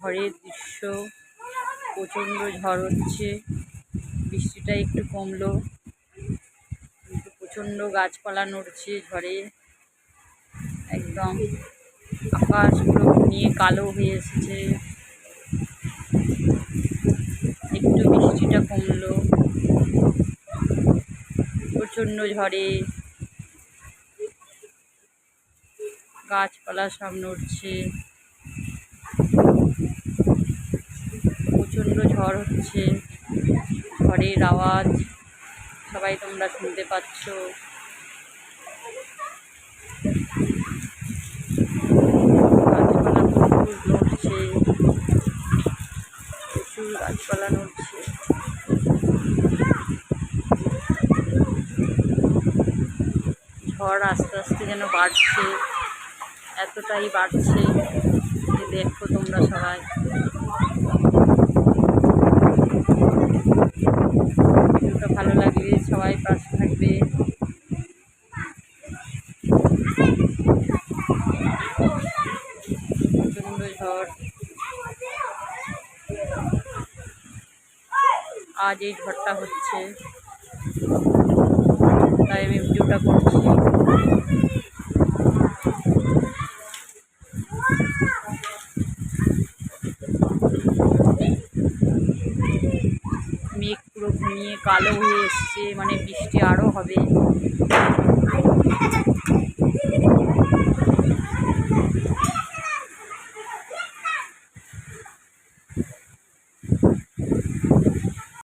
ঝড়ের দৃশ্য প্রচণ্ড ঝড় হচ্ছে, বৃষ্টিটা একটু কমলো। কিন্তু প্রচণ্ড গাছপালা নড়ছে ঝড়ে। একদম আকাশ নিয়ে কালো হয়ে এসেছে। একটু বৃষ্টিটা কমলো। প্রচণ্ড ঝড়ে। গাছপালা সব নড়ছে। ঝড় হচ্ছে ঝড়ের আওয়াজ, সবাই তোমরা শুনতে পাচ্ছ। গাছপালা প্রচুর নড়ছে, প্রচুর গাছপালা নড়ছে। ঝড় আস্তে আস্তে যেন বাড়ছে, এতটাই বাড়ছে দেখো তোমরা সবাই ভিডিওটা ভালো লাগলে সবাই ঝড় আজ এই ঝড়টা হচ্ছে। তাই আমি ভিডিওটা করছি। ঘুমিয়ে কালো হয়ে এসছে মানে বৃষ্টি আরও হবে।